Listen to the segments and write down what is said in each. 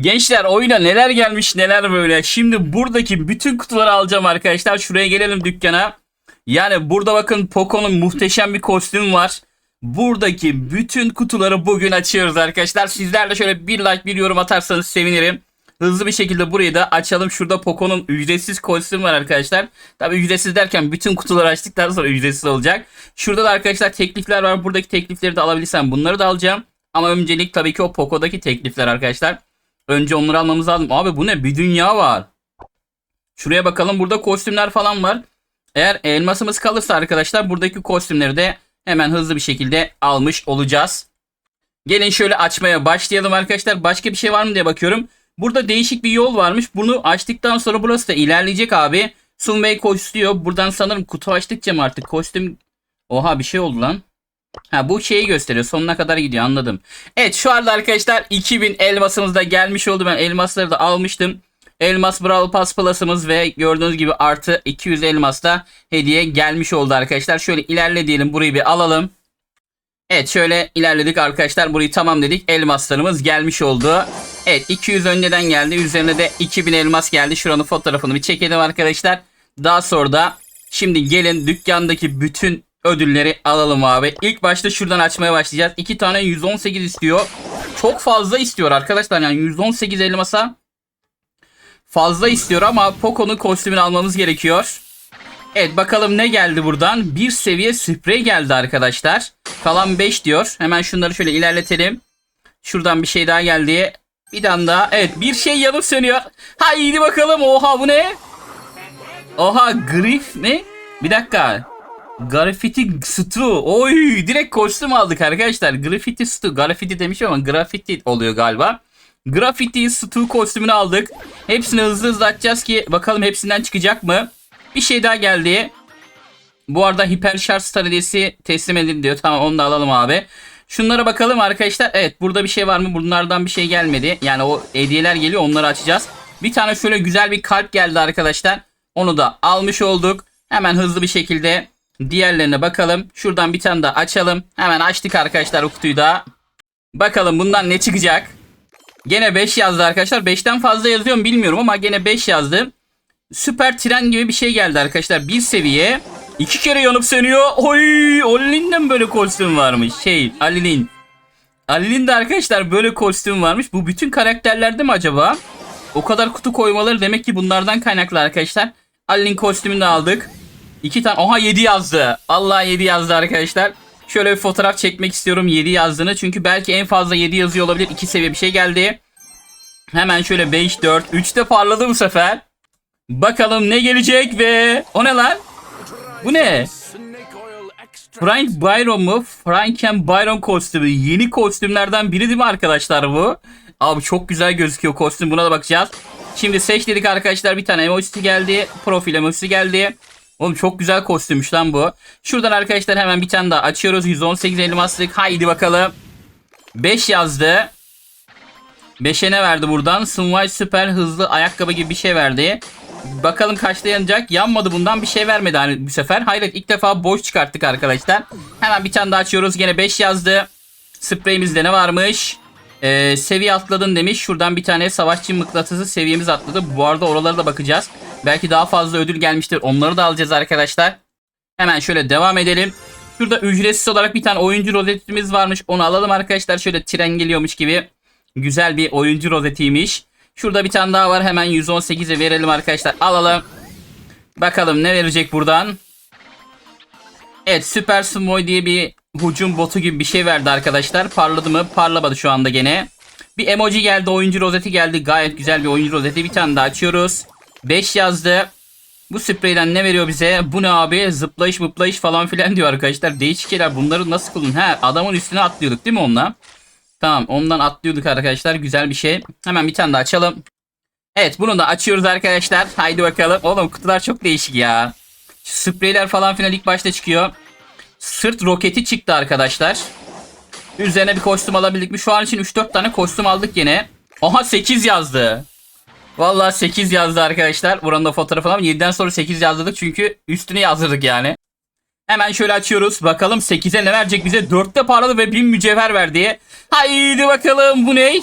Gençler oyuna neler gelmiş neler böyle. Şimdi buradaki bütün kutuları alacağım arkadaşlar. Şuraya gelelim dükkana. Yani burada bakın Poco'nun muhteşem bir kostümü var. Buradaki bütün kutuları bugün açıyoruz arkadaşlar. Sizler de şöyle bir like bir yorum atarsanız sevinirim. Hızlı bir şekilde burayı da açalım. Şurada Poco'nun ücretsiz kostümü var arkadaşlar. Tabi ücretsiz derken bütün kutuları açtıktan sonra ücretsiz olacak. Şurada da arkadaşlar teklifler var. Buradaki teklifleri de alabilirsem bunları da alacağım. Ama öncelik tabii ki o Poco'daki teklifler arkadaşlar. Önce onları almamız lazım. Abi bu ne? Bir dünya var. Şuraya bakalım. Burada kostümler falan var. Eğer elmasımız kalırsa arkadaşlar buradaki kostümleri de hemen hızlı bir şekilde almış olacağız. Gelin şöyle açmaya başlayalım arkadaşlar. Başka bir şey var mı diye bakıyorum. Burada değişik bir yol varmış. Bunu açtıktan sonra burası da ilerleyecek abi. Sunway koşuyor. Buradan sanırım kutu açtıkça mı artık kostüm... Oha bir şey oldu lan. Ha bu şeyi gösteriyor. Sonuna kadar gidiyor anladım. Evet şu anda arkadaşlar 2000 elmasımız da gelmiş oldu. Ben elmasları da almıştım. Elmas Brawl Pass Plus'ımız ve gördüğünüz gibi artı 200 elmas da hediye gelmiş oldu arkadaşlar. Şöyle ilerle diyelim burayı bir alalım. Evet şöyle ilerledik arkadaşlar. Burayı tamam dedik. Elmaslarımız gelmiş oldu. Evet 200 önceden geldi. Üzerine de 2000 elmas geldi. Şuranın fotoğrafını bir çekelim arkadaşlar. Daha sonra da şimdi gelin dükkandaki bütün ödülleri alalım abi. İlk başta şuradan açmaya başlayacağız. 2 tane 118 istiyor. Çok fazla istiyor arkadaşlar. Yani 118 elmasa fazla istiyor ama Poco'nun kostümünü almamız gerekiyor. Evet bakalım ne geldi buradan. Bir seviye sprey geldi arkadaşlar. Kalan 5 diyor. Hemen şunları şöyle ilerletelim. Şuradan bir şey daha geldi. Bir tane daha. Evet bir şey yanıp sönüyor. Haydi bakalım. Oha bu ne? Oha grif ne? Bir dakika. Graffiti Stu. Oy direkt kostüm aldık arkadaşlar. Graffiti Stu. Graffiti demiş ama graffiti oluyor galiba. Graffiti Stu kostümünü aldık. Hepsini hızlı hızlı açacağız ki bakalım hepsinden çıkacak mı? Bir şey daha geldi. Bu arada hiper şarj star hediyesi teslim edildi diyor. Tamam onu da alalım abi. Şunlara bakalım arkadaşlar. Evet burada bir şey var mı? Bunlardan bir şey gelmedi. Yani o hediyeler geliyor onları açacağız. Bir tane şöyle güzel bir kalp geldi arkadaşlar. Onu da almış olduk. Hemen hızlı bir şekilde diğerlerine bakalım. Şuradan bir tane daha açalım. Hemen açtık arkadaşlar o kutuyu da. Bakalım bundan ne çıkacak. Gene 5 yazdı arkadaşlar. 5'ten fazla yazıyor mu bilmiyorum ama gene 5 yazdı. Süper tren gibi bir şey geldi arkadaşlar. Bir seviye. iki kere yanıp sönüyor. Oy, Ali'nin böyle kostüm varmış. Şey, Ali'nin. Ali'nin de arkadaşlar böyle kostüm varmış. Bu bütün karakterlerde mi acaba? O kadar kutu koymaları demek ki bunlardan kaynaklı arkadaşlar. Ali'nin kostümünü de aldık. İki tane. Oha 7 yazdı. Allah 7 yazdı arkadaşlar. Şöyle bir fotoğraf çekmek istiyorum 7 yazdığını. Çünkü belki en fazla 7 yazıyor olabilir. 2 seviye bir şey geldi. Hemen şöyle 5, 4, 3 de parladı bu sefer. Bakalım ne gelecek ve... O ne lan? Bu ne? Frank Byron mu? Frank and Byron kostümü. Yeni kostümlerden biri değil mi arkadaşlar bu? Abi çok güzel gözüküyor kostüm. Buna da bakacağız. Şimdi seç dedik arkadaşlar. Bir tane emojisi geldi. Profil emojisi geldi. Oğlum çok güzel kostümmüş lan bu. Şuradan arkadaşlar hemen bir tane daha açıyoruz. 118 elmaslık. Haydi bakalım. 5 yazdı. 5'e ne verdi buradan? Sunway süper hızlı ayakkabı gibi bir şey verdi. Bakalım kaçta yanacak. Yanmadı bundan bir şey vermedi hani bu sefer. Hayret ilk defa boş çıkarttık arkadaşlar. Hemen bir tane daha açıyoruz. Gene 5 yazdı. Spreyimizde ne varmış? Ee, seviye atladın demiş. Şuradan bir tane savaşçı mıknatısı seviyemiz atladı. Bu arada oralara da bakacağız. Belki daha fazla ödül gelmiştir. Onları da alacağız arkadaşlar. Hemen şöyle devam edelim. Şurada ücretsiz olarak bir tane oyuncu rozetimiz varmış. Onu alalım arkadaşlar. Şöyle tren geliyormuş gibi. Güzel bir oyuncu rozetiymiş. Şurada bir tane daha var. Hemen 118'e verelim arkadaşlar. Alalım. Bakalım ne verecek buradan. Evet Super Sumo diye bir hücum botu gibi bir şey verdi arkadaşlar. Parladı mı? Parlamadı şu anda gene. Bir emoji geldi. Oyuncu rozeti geldi. Gayet güzel bir oyuncu rozeti. Bir tane daha açıyoruz. 5 yazdı. Bu spreyden ne veriyor bize? Bu ne abi? Zıplayış mıplayış falan filan diyor arkadaşlar. Değişik şeyler. Bunları nasıl kullan? He adamın üstüne atlıyorduk değil mi onunla? Tamam ondan atlıyorduk arkadaşlar. Güzel bir şey. Hemen bir tane daha açalım. Evet bunu da açıyoruz arkadaşlar. Haydi bakalım. Oğlum kutular çok değişik ya. Şu spreyler falan filan ilk başta çıkıyor. Sırt roketi çıktı arkadaşlar. Üzerine bir kostüm alabildik mi? Şu an için 3-4 tane kostüm aldık yine. Aha 8 yazdı. Vallahi 8 yazdı arkadaşlar. Buranın da fotoğrafı var. 7'den sonra 8 yazdırdık çünkü üstüne yazdırdık yani. Hemen şöyle açıyoruz. Bakalım 8'e ne verecek bize? 4'te parladı ve 1000 mücevher verdi. Haydi bakalım bu ne?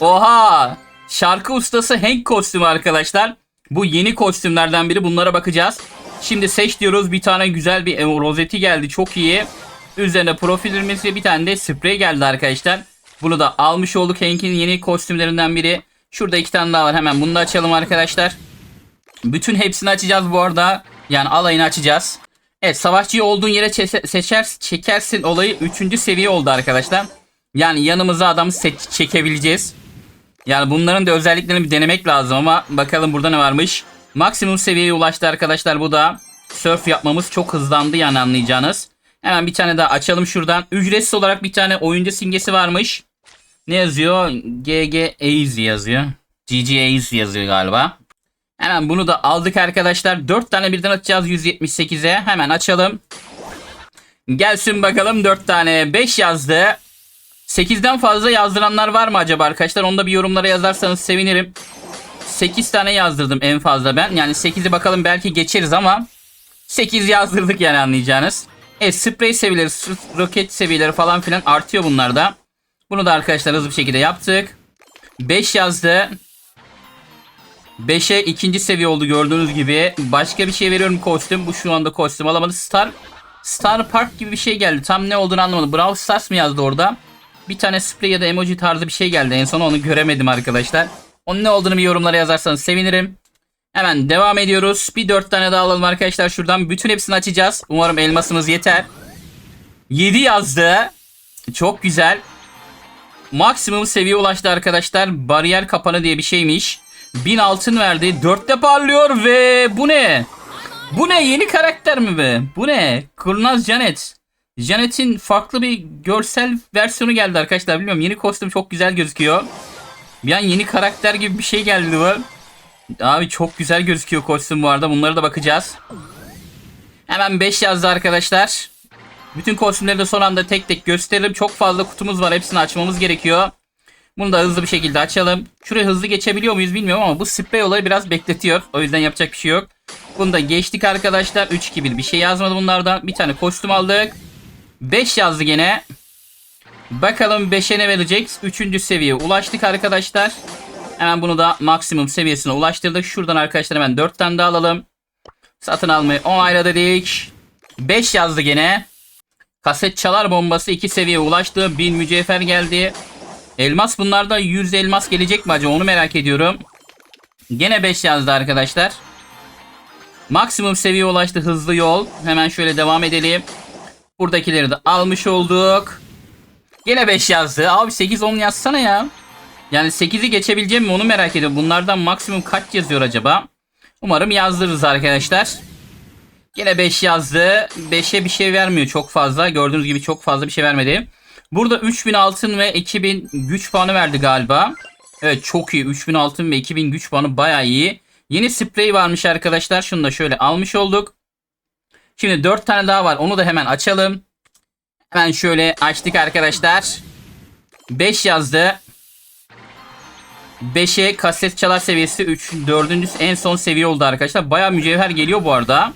Oha! Şarkı ustası Hank kostümü arkadaşlar. Bu yeni kostümlerden biri. Bunlara bakacağız. Şimdi seç diyoruz. Bir tane güzel bir rozeti geldi. Çok iyi. Üzerine profil ilmesi bir tane de sprey geldi arkadaşlar. Bunu da almış olduk. Hank'in yeni kostümlerinden biri. Şurada iki tane daha var. Hemen bunu da açalım arkadaşlar. Bütün hepsini açacağız bu arada. Yani alayını açacağız. Evet savaşçıyı olduğun yere çe- seçer çekersin olayı 3. seviye oldu arkadaşlar. Yani yanımıza adam seç- çekebileceğiz. Yani bunların da özelliklerini bir denemek lazım ama bakalım burada ne varmış. Maksimum seviyeye ulaştı arkadaşlar bu da. Surf yapmamız çok hızlandı yani anlayacağınız. Hemen bir tane daha açalım şuradan. Ücretsiz olarak bir tane oyuncu simgesi varmış. Ne yazıyor? GG Easy yazıyor. GG Easy yazıyor galiba. Hemen bunu da aldık arkadaşlar. 4 tane birden atacağız 178'e. Hemen açalım. Gelsin bakalım 4 tane. 5 yazdı. 8'den fazla yazdıranlar var mı acaba arkadaşlar? Onu da bir yorumlara yazarsanız sevinirim. 8 tane yazdırdım en fazla ben. Yani 8'i bakalım belki geçeriz ama 8 yazdırdık yani anlayacağınız. Evet sprey seviyeleri, roket seviyeleri falan filan artıyor bunlarda. Bunu da arkadaşlar hızlı bir şekilde yaptık. 5 yazdı. 5'e ikinci seviye oldu gördüğünüz gibi. Başka bir şey veriyorum kostüm. Bu şu anda kostüm alamadı. Star Star Park gibi bir şey geldi. Tam ne olduğunu anlamadım. Brawl Stars mı yazdı orada? Bir tane sprey ya da emoji tarzı bir şey geldi. En son onu göremedim arkadaşlar. Onun ne olduğunu bir yorumlara yazarsanız sevinirim. Hemen devam ediyoruz. Bir dört tane daha alalım arkadaşlar şuradan. Bütün hepsini açacağız. Umarım elmasımız yeter. 7 yazdı. Çok güzel. Maksimum seviye ulaştı arkadaşlar. Bariyer kapanı diye bir şeymiş. 1000 altın verdi. 4'te parlıyor ve bu ne? Bu ne? Yeni karakter mi be? Bu ne? Kurnaz Janet. Janet'in farklı bir görsel versiyonu geldi arkadaşlar. Bilmiyorum yeni kostüm çok güzel gözüküyor. Bir an yeni karakter gibi bir şey geldi bu. Abi çok güzel gözüküyor kostüm bu arada. Bunlara da bakacağız. Hemen 5 yazdı arkadaşlar. Bütün kostümleri de son anda tek tek gösteririm. Çok fazla kutumuz var. Hepsini açmamız gerekiyor. Bunu da hızlı bir şekilde açalım. Şuraya hızlı geçebiliyor muyuz bilmiyorum ama bu sprey olayı biraz bekletiyor. O yüzden yapacak bir şey yok. Bunu da geçtik arkadaşlar. 3-2-1 bir şey yazmadı bunlardan. Bir tane kostüm aldık. 5 yazdı gene. Bakalım 5'e ne verecek? 3. seviyeye ulaştık arkadaşlar. Hemen bunu da maksimum seviyesine ulaştırdık. Şuradan arkadaşlar hemen 4 tane daha alalım. Satın almayı onayla dedik. 5 yazdı gene. Kaset çalar bombası 2 seviyeye ulaştı. 1000 mücevher geldi. Elmas bunlarda 100 elmas gelecek mi acaba onu merak ediyorum. Gene 5 yazdı arkadaşlar. Maksimum seviye ulaştı hızlı yol. Hemen şöyle devam edelim. Buradakileri de almış olduk. Gene 5 yazdı. Abi 8-10 yazsana ya. Yani 8'i geçebileceğim mi onu merak ediyorum. Bunlardan maksimum kaç yazıyor acaba? Umarım yazdırırız arkadaşlar. Yine 5 yazdı. 5'e bir şey vermiyor çok fazla. Gördüğünüz gibi çok fazla bir şey vermedi. Burada 3000 altın ve 2000 güç puanı verdi galiba. Evet çok iyi. 3000 altın ve 2000 güç puanı baya iyi. Yeni sprey varmış arkadaşlar. Şunu da şöyle almış olduk. Şimdi 4 tane daha var. Onu da hemen açalım. Hemen şöyle açtık arkadaşlar. 5 yazdı. 5'e kaset çalar seviyesi 3. 4. en son seviye oldu arkadaşlar. Baya mücevher geliyor bu arada.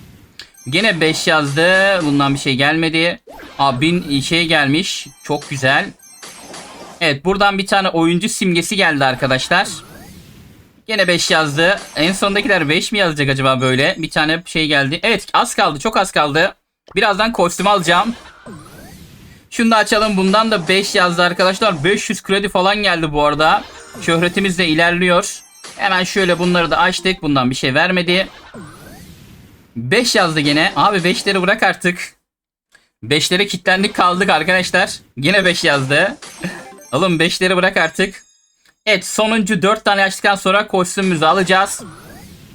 Gene 5 yazdı. Bundan bir şey gelmedi. Aa 1000 şey gelmiş. Çok güzel. Evet buradan bir tane oyuncu simgesi geldi arkadaşlar. Gene 5 yazdı. En sondakiler 5 mi yazacak acaba böyle? Bir tane şey geldi. Evet az kaldı. Çok az kaldı. Birazdan kostüm alacağım. Şunu da açalım. Bundan da 5 yazdı arkadaşlar. 500 kredi falan geldi bu arada. Şöhretimiz de ilerliyor. Hemen şöyle bunları da açtık. Bundan bir şey vermedi. 5 yazdı gene. Abi 5'leri bırak artık. 5'lere kilitlendik kaldık arkadaşlar. Yine 5 yazdı. Oğlum 5'leri bırak artık. Evet sonuncu 4 tane açtıktan sonra kostümümüzü alacağız.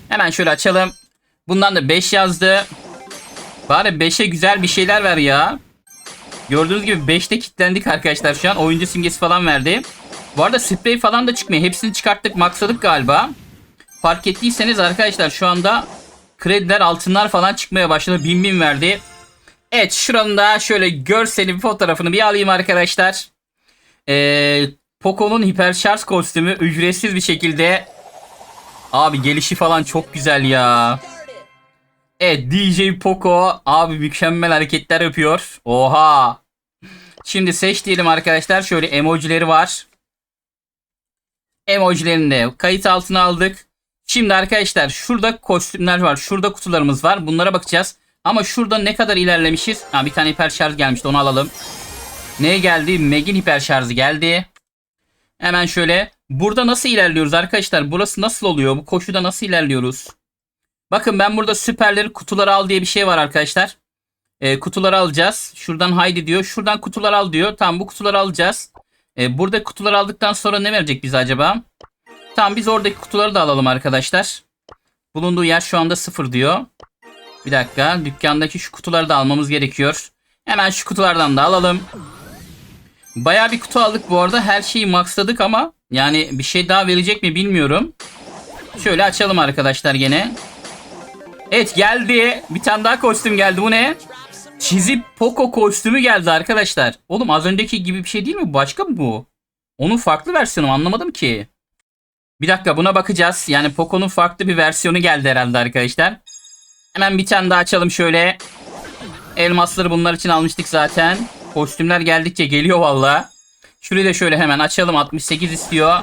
Hemen şöyle açalım. Bundan da 5 yazdı. Bari 5'e güzel bir şeyler ver ya. Gördüğünüz gibi 5'te kilitlendik arkadaşlar şu an. Oyuncu simgesi falan verdi. Bu arada sprey falan da çıkmıyor. Hepsini çıkarttık maksadık galiba. Fark ettiyseniz arkadaşlar şu anda krediler altınlar falan çıkmaya başladı. Bin bin verdi. Evet şuranın da şöyle görseli bir fotoğrafını bir alayım arkadaşlar. Ee, Poco'nun hiperşarj kostümü ücretsiz bir şekilde. Abi gelişi falan çok güzel ya. Evet DJ Poco abi mükemmel hareketler yapıyor. Oha. Şimdi seç diyelim arkadaşlar. Şöyle emojileri var. emojilerini de kayıt altına aldık. Şimdi arkadaşlar şurada kostümler var. Şurada kutularımız var. Bunlara bakacağız. Ama şurada ne kadar ilerlemişiz? Ha, bir tane hiper şarj gelmişti onu alalım. Ne geldi? Meg'in hiper şarjı geldi. Hemen şöyle. Burada nasıl ilerliyoruz arkadaşlar? Burası nasıl oluyor? Bu koşuda nasıl ilerliyoruz? Bakın ben burada süperleri kutuları al diye bir şey var arkadaşlar. E, kutuları alacağız. Şuradan haydi diyor. Şuradan kutular al diyor. Tamam bu kutuları alacağız. E, burada kutuları aldıktan sonra ne verecek bize acaba? Tamam biz oradaki kutuları da alalım arkadaşlar. Bulunduğu yer şu anda sıfır diyor. Bir dakika. Dükkandaki şu kutuları da almamız gerekiyor. Hemen şu kutulardan da alalım. Baya bir kutu aldık bu arada. Her şeyi maxladık ama yani bir şey daha verecek mi bilmiyorum. Şöyle açalım arkadaşlar gene. Evet geldi. Bir tane daha kostüm geldi. Bu ne? Çizip Poco kostümü geldi arkadaşlar. Oğlum az önceki gibi bir şey değil mi? Başka mı bu? Onun farklı versiyonu anlamadım ki. Bir dakika buna bakacağız. Yani Poco'nun farklı bir versiyonu geldi herhalde arkadaşlar. Hemen bir tane daha açalım şöyle. Elmasları bunlar için almıştık zaten. Kostümler geldikçe geliyor valla. Şurayı da şöyle hemen açalım. 68 istiyor.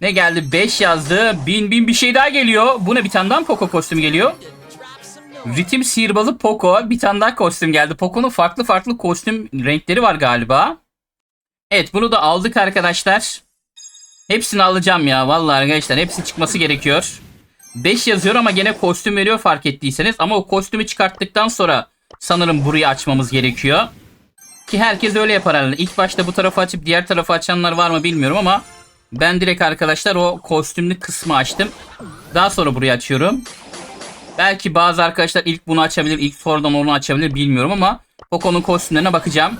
Ne geldi? 5 yazdı. 1000 bin bir şey daha geliyor. Bu ne bir tane daha Poco kostüm geliyor? Ritim sihirbazı Poco. Bir tane daha kostüm geldi. Poco'nun farklı farklı kostüm renkleri var galiba. Evet bunu da aldık arkadaşlar. Hepsini alacağım ya. Vallahi arkadaşlar hepsi çıkması gerekiyor. 5 yazıyor ama gene kostüm veriyor fark ettiyseniz. Ama o kostümü çıkarttıktan sonra sanırım burayı açmamız gerekiyor. Ki herkes öyle yapar herhalde. İlk başta bu tarafı açıp diğer tarafı açanlar var mı bilmiyorum ama ben direkt arkadaşlar o kostümlü kısmı açtım. Daha sonra burayı açıyorum. Belki bazı arkadaşlar ilk bunu açabilir, ilk sonradan onu açabilir bilmiyorum ama Poco'nun kostümlerine bakacağım.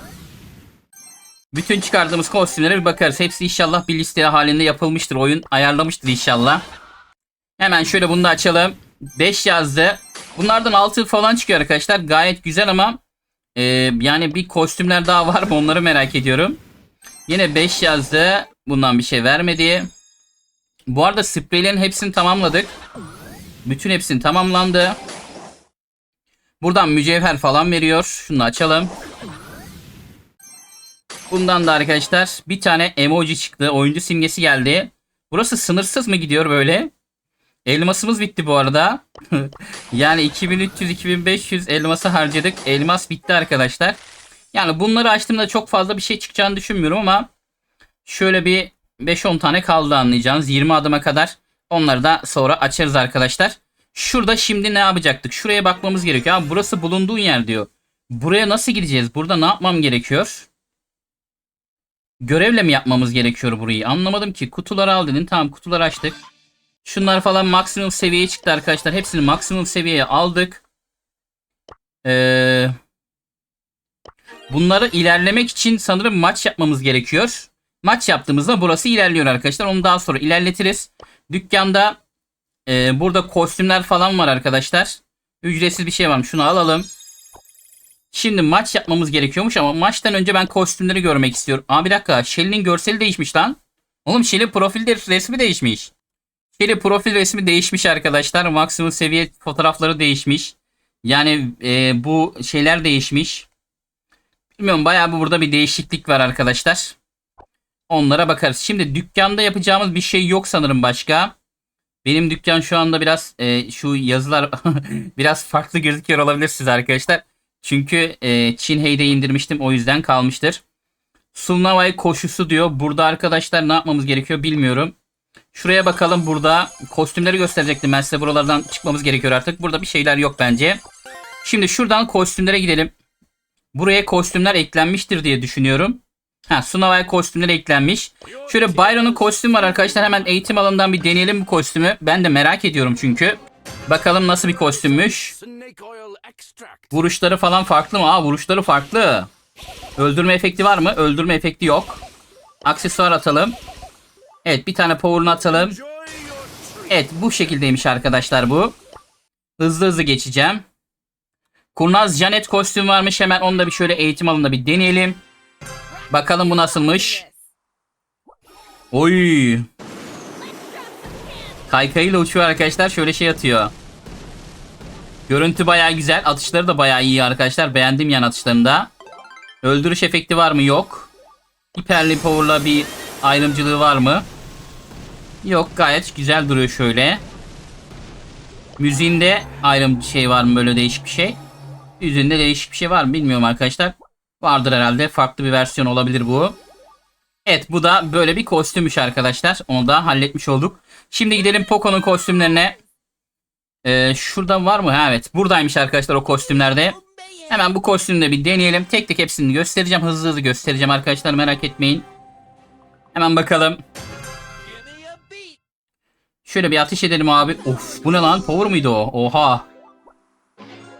Bütün çıkardığımız kostümlere bir bakarız. Hepsi inşallah bir liste halinde yapılmıştır. Oyun ayarlamıştır inşallah. Hemen şöyle bunu da açalım. 5 yazdı. Bunlardan 6 falan çıkıyor arkadaşlar. Gayet güzel ama e, yani bir kostümler daha var mı onları merak ediyorum. Yine 5 yazdı. Bundan bir şey vermedi. Bu arada spreylerin hepsini tamamladık. Bütün hepsini tamamlandı. Buradan mücevher falan veriyor. Şunu açalım. Bundan da arkadaşlar bir tane emoji çıktı. Oyuncu simgesi geldi. Burası sınırsız mı gidiyor böyle? Elmasımız bitti bu arada. yani 2300-2500 elması harcadık. Elmas bitti arkadaşlar. Yani bunları açtığımda çok fazla bir şey çıkacağını düşünmüyorum ama şöyle bir 5-10 tane kaldı anlayacağınız. 20 adıma kadar onları da sonra açarız arkadaşlar. Şurada şimdi ne yapacaktık? Şuraya bakmamız gerekiyor. Abi burası bulunduğun yer diyor. Buraya nasıl gideceğiz? Burada ne yapmam gerekiyor? Görevle mi yapmamız gerekiyor burayı? Anlamadım ki. Kutuları al dedin. Tamam kutuları açtık. Şunlar falan maksimum seviyeye çıktı arkadaşlar. Hepsini maksimum seviyeye aldık. Ee, bunları ilerlemek için sanırım maç yapmamız gerekiyor. Maç yaptığımızda burası ilerliyor arkadaşlar. Onu daha sonra ilerletiriz. Dükkanda e, burada kostümler falan var arkadaşlar. Ücretsiz bir şey var. Şunu alalım. Şimdi maç yapmamız gerekiyormuş ama maçtan önce ben kostümleri görmek istiyorum. Aa bir dakika. Shelly'nin görseli değişmiş lan. Oğlum Shelly profilde resmi değişmiş. Shelly profil resmi değişmiş arkadaşlar. Maksimum seviye fotoğrafları değişmiş. Yani e, bu şeyler değişmiş. Bilmiyorum bayağı bir burada bir değişiklik var arkadaşlar. Onlara bakarız. Şimdi dükkanda yapacağımız bir şey yok sanırım başka. Benim dükkan şu anda biraz e, şu yazılar biraz farklı gözüküyor olabilir size arkadaşlar. Çünkü e, Çin Hey'de indirmiştim o yüzden kalmıştır. Sulnavay koşusu diyor. Burada arkadaşlar ne yapmamız gerekiyor bilmiyorum. Şuraya bakalım burada kostümleri gösterecektim ben size buralardan çıkmamız gerekiyor artık. Burada bir şeyler yok bence. Şimdi şuradan kostümlere gidelim. Buraya kostümler eklenmiştir diye düşünüyorum. Ha Sunavay kostümleri eklenmiş. Şöyle Byron'un kostümü var arkadaşlar. Hemen eğitim alanından bir deneyelim bu kostümü. Ben de merak ediyorum çünkü. Bakalım nasıl bir kostümmüş. Vuruşları falan farklı mı? Aa vuruşları farklı. Öldürme efekti var mı? Öldürme efekti yok. Aksesuar atalım. Evet bir tane power'ını atalım. Evet bu şekildeymiş arkadaşlar bu. Hızlı hızlı geçeceğim. Kurnaz Janet kostüm varmış. Hemen onu da bir şöyle eğitim alanında bir deneyelim. Bakalım bu nasılmış. Oy. Kaykayıyla uçuyor arkadaşlar. Şöyle şey atıyor. Görüntü bayağı güzel. Atışları da bayağı iyi arkadaşlar. Beğendim yan atışlarında. Öldürüş efekti var mı? Yok. Hiperli power'la bir ayrımcılığı var mı? Yok gayet güzel duruyor şöyle. Müziğinde ayrı bir şey var mı böyle değişik bir şey? Yüzünde değişik bir şey var mı bilmiyorum arkadaşlar. Vardır herhalde. Farklı bir versiyon olabilir bu. Evet bu da böyle bir kostümmüş arkadaşlar. Onu da halletmiş olduk. Şimdi gidelim Poco'nun kostümlerine. Ee, şurada var mı? Ha, evet buradaymış arkadaşlar o kostümlerde. Hemen bu kostümü de bir deneyelim. Tek tek hepsini göstereceğim. Hızlı hızlı göstereceğim arkadaşlar merak etmeyin. Hemen bakalım. Şöyle bir ateş edelim abi. Of bu ne lan? Power mıydı o? Oha.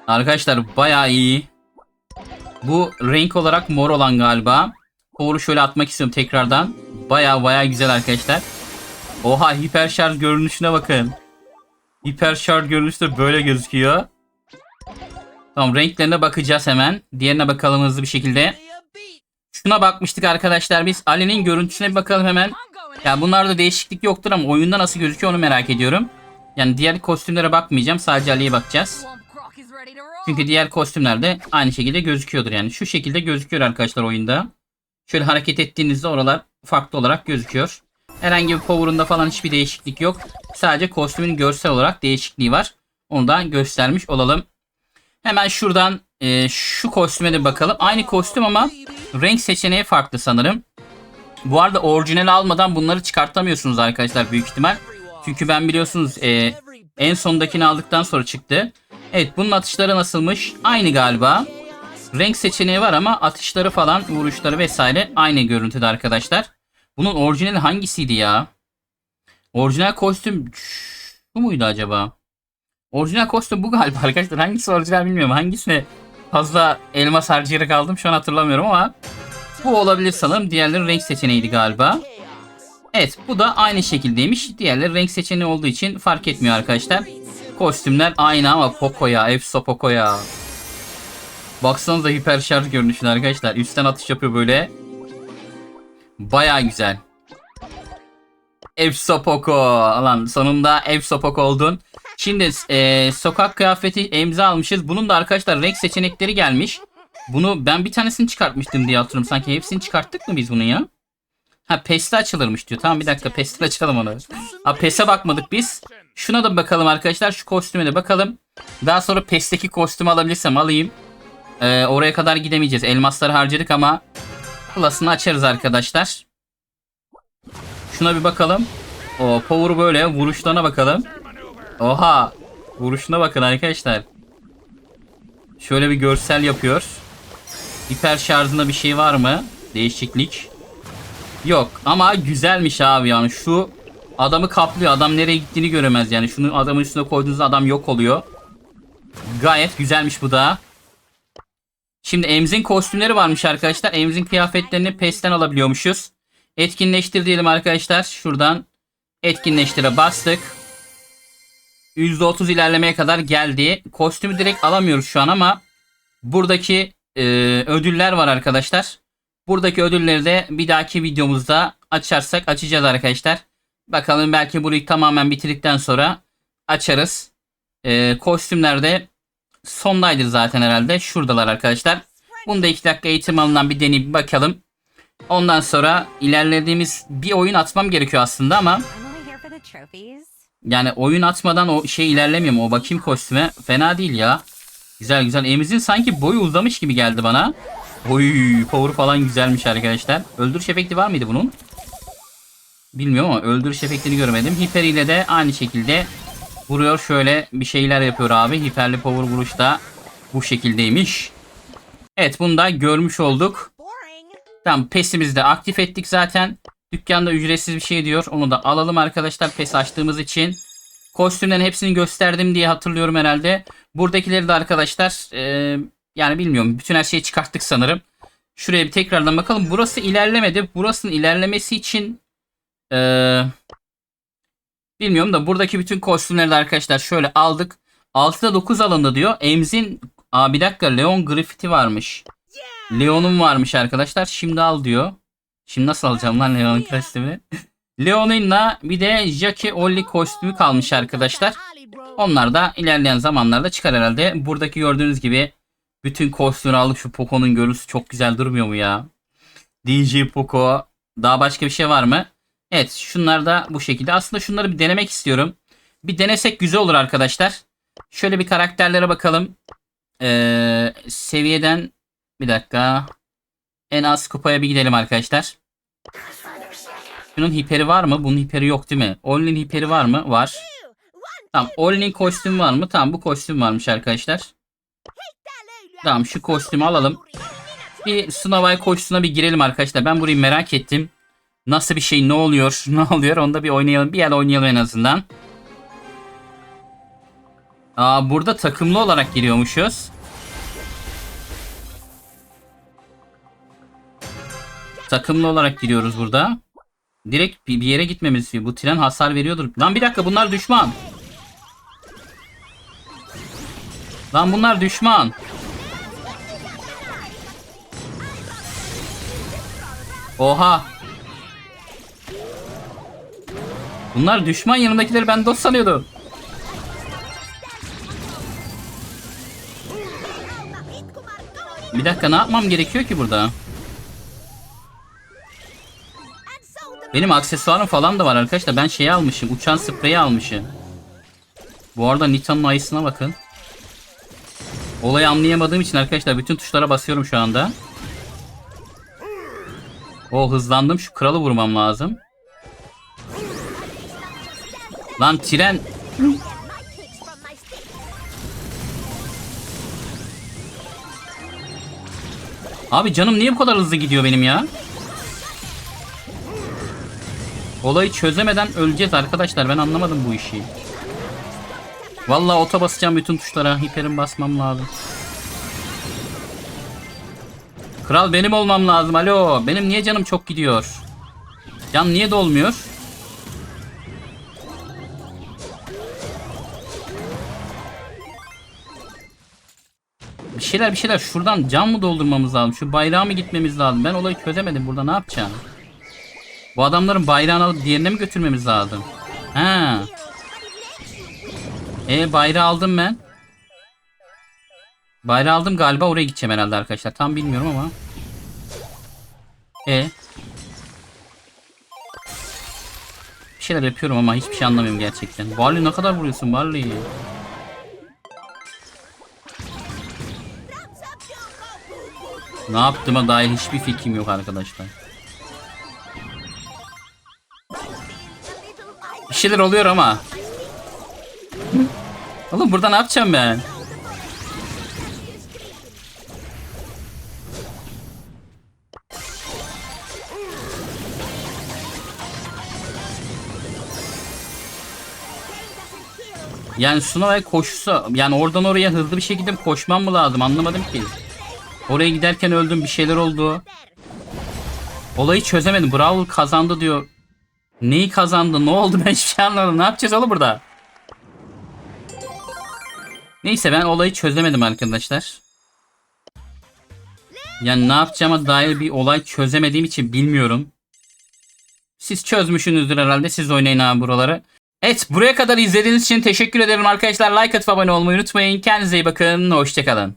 Arkadaşlar bayağı iyi. Bu renk olarak mor olan galiba. Power'u şöyle atmak istiyorum tekrardan. Bayağı bayağı güzel arkadaşlar. Oha hiper şarj görünüşüne bakın. Hiper şarj görünüşü de böyle gözüküyor. Tamam renklerine bakacağız hemen. Diğerine bakalım hızlı bir şekilde. Şuna bakmıştık arkadaşlar biz. Ali'nin görüntüsüne bir bakalım hemen. Ya bunlarda değişiklik yoktur ama oyunda nasıl gözüküyor onu merak ediyorum. Yani diğer kostümlere bakmayacağım. Sadece Ali'ye bakacağız. Çünkü diğer kostümlerde aynı şekilde gözüküyordur. Yani şu şekilde gözüküyor arkadaşlar oyunda. Şöyle hareket ettiğinizde oralar farklı olarak gözüküyor. Herhangi bir power'ında falan hiçbir değişiklik yok. Sadece kostümün görsel olarak değişikliği var. Onu da göstermiş olalım. Hemen şuradan e, şu kostüme de bakalım. Aynı kostüm ama renk seçeneği farklı sanırım. Bu arada orijinal almadan bunları çıkartamıyorsunuz arkadaşlar büyük ihtimal. Çünkü ben biliyorsunuz e, en sondakini aldıktan sonra çıktı. Evet bunun atışları nasılmış? Aynı galiba. Renk seçeneği var ama atışları falan vuruşları vesaire aynı görüntüde arkadaşlar. Bunun orijinali hangisiydi ya? Orijinal kostüm bu muydu acaba? Orijinal kostüm bu galiba arkadaşlar. Hangisi orijinal bilmiyorum. Hangisine fazla elmas harcayarak aldım şu an hatırlamıyorum ama bu olabilir sanırım. Diğerleri renk seçeneğiydi galiba. Evet bu da aynı şekildeymiş. Diğerleri renk seçeneği olduğu için fark etmiyor arkadaşlar. Kostümler aynı ama Poco ya. Efso Poco ya. Baksanıza hiper şarj görünüşüne arkadaşlar. Üstten atış yapıyor böyle. Baya güzel. Efso Poco. Lan sonunda Efso Poco oldun. Şimdi e, sokak kıyafeti imza almışız. Bunun da arkadaşlar renk seçenekleri gelmiş. Bunu ben bir tanesini çıkartmıştım diye hatırlıyorum. Sanki hepsini çıkarttık mı biz bunun ya? Ha PES'te açılırmış diyor. Tamam bir dakika PES'te açalım onu. Ha PES'e bakmadık biz. Şuna da bakalım arkadaşlar. Şu kostüme de bakalım. Daha sonra PES'teki kostümü alabilirsem alayım. Ee, oraya kadar gidemeyeceğiz. Elmasları harcadık ama Plus'ını açarız arkadaşlar. Şuna bir bakalım. O power böyle. Vuruşlarına bakalım. Oha. Vuruşuna bakın arkadaşlar. Şöyle bir görsel yapıyor. Hiper şarjında bir şey var mı? Değişiklik. Yok ama güzelmiş abi yani şu adamı kaplıyor. Adam nereye gittiğini göremez yani. Şunu adamın üstüne koyduğunuzda adam yok oluyor. Gayet güzelmiş bu da. Şimdi Emz'in kostümleri varmış arkadaşlar. Emz'in kıyafetlerini PES'ten alabiliyormuşuz. Etkinleştir diyelim arkadaşlar. Şuradan etkinleştire bastık. %30 ilerlemeye kadar geldi. Kostümü direkt alamıyoruz şu an ama buradaki e, ödüller var arkadaşlar. Buradaki ödülleri de bir dahaki videomuzda açarsak açacağız arkadaşlar. Bakalım belki burayı tamamen bitirdikten sonra açarız. E, kostümlerde sondaydır zaten herhalde. Şuradalar arkadaşlar. Bunu da 2 dakika eğitim alınan bir deneyip bakalım. Ondan sonra ilerlediğimiz bir oyun atmam gerekiyor aslında ama yani oyun atmadan o şey ilerlemiyor mu? O bakayım kostüme. Fena değil ya. Güzel güzel. Emiz'in sanki boyu uzamış gibi geldi bana. Oy power falan güzelmiş arkadaşlar. Öldürüş efekti var mıydı bunun? Bilmiyorum ama öldürüş efektini görmedim. Hiper ile de aynı şekilde vuruyor. Şöyle bir şeyler yapıyor abi. Hiperli power vuruş da bu şekildeymiş. Evet bunu da görmüş olduk. Tamam PES'imizi de aktif ettik zaten. Dükkanda ücretsiz bir şey diyor. Onu da alalım arkadaşlar PES açtığımız için. Kostümlerin hepsini gösterdim diye hatırlıyorum herhalde. Buradakileri de arkadaşlar e, yani bilmiyorum. Bütün her şeyi çıkarttık sanırım. Şuraya bir tekrardan bakalım. Burası ilerlemedi. Burasının ilerlemesi için e, bilmiyorum da buradaki bütün kostümleri de arkadaşlar şöyle aldık. 6'da 9 alındı diyor. Emz'in Aa bir dakika Leon Graffiti varmış. Leon'un varmış arkadaşlar. Şimdi al diyor. Şimdi nasıl alacağım lan Leon'un kostümünü? Leon'unla bir de Jackie Olli kostümü kalmış arkadaşlar. Onlar da ilerleyen zamanlarda çıkar herhalde. Buradaki gördüğünüz gibi bütün kostümü aldık. Şu Poco'nun görüntüsü çok güzel durmuyor mu ya? DJ Poco. Daha başka bir şey var mı? Evet şunlar da bu şekilde. Aslında şunları bir denemek istiyorum. Bir denesek güzel olur arkadaşlar. Şöyle bir karakterlere bakalım. Ee, seviyeden bir dakika. En az kupaya bir gidelim arkadaşlar. Şunun hiperi var mı? Bunun hiperi yok değil mi? Olin'in hiperi var mı? Var. Tamam. Olin'in kostümü var mı? Tamam bu kostüm varmış arkadaşlar. Tamam şu kostümü alalım. Bir Snow koşusuna bir girelim arkadaşlar. Ben burayı merak ettim. Nasıl bir şey ne oluyor ne oluyor onu da bir oynayalım. Bir yer oynayalım en azından. Aa burada takımlı olarak giriyormuşuz. Takımlı olarak giriyoruz burada. Direkt bir yere gitmemiz istiyor. Bu tren hasar veriyordur. Lan bir dakika bunlar düşman. Lan bunlar düşman. Oha. Bunlar düşman yanındakileri ben dost sanıyordum. Bir dakika ne yapmam gerekiyor ki burada? Benim aksesuarım falan da var arkadaşlar. Ben şeyi almışım. Uçan spreyi almışım. Bu arada Nita'nın ayısına bakın. Olayı anlayamadığım için arkadaşlar bütün tuşlara basıyorum şu anda. O hızlandım. Şu kralı vurmam lazım. Lan tren. Abi canım niye bu kadar hızlı gidiyor benim ya? Olayı çözemeden öleceğiz arkadaşlar. Ben anlamadım bu işi. Vallahi ota basacağım bütün tuşlara. Hiperim basmam lazım. Kral benim olmam lazım. Alo. Benim niye canım çok gidiyor? Can niye dolmuyor? Şeyler bir şeyler şuradan can mı doldurmamız lazım? Şu bayrağa mı gitmemiz lazım? Ben olayı çözemedim. Burada ne yapacağım? Bu adamların bayrağını alıp diğerine mi götürmemiz lazım? Ha. E bayrağı aldım ben. Bayrağı aldım galiba oraya gideceğim herhalde arkadaşlar. Tam bilmiyorum ama. E. Bir şeyler yapıyorum ama hiçbir şey anlamıyorum gerçekten. Barley ne kadar vuruyorsun Barley? Ne yaptığıma dair hiçbir fikrim yok arkadaşlar. Bir şeyler oluyor ama. Oğlum burada ne yapacağım ben? Yani Sunaway koşsa yani oradan oraya hızlı bir şekilde koşmam mı lazım anlamadım ki. Oraya giderken öldüm bir şeyler oldu. Olayı çözemedim. Brawl kazandı diyor. Neyi kazandı? Ne oldu? Ben hiçbir şey anlamadım. Ne yapacağız oğlum burada? Neyse ben olayı çözemedim arkadaşlar. Yani ne yapacağıma dair bir olay çözemediğim için bilmiyorum. Siz çözmüşsünüzdür herhalde. Siz oynayın abi buraları. Evet buraya kadar izlediğiniz için teşekkür ederim arkadaşlar. Like atıp abone olmayı unutmayın. Kendinize iyi bakın. Hoşçakalın.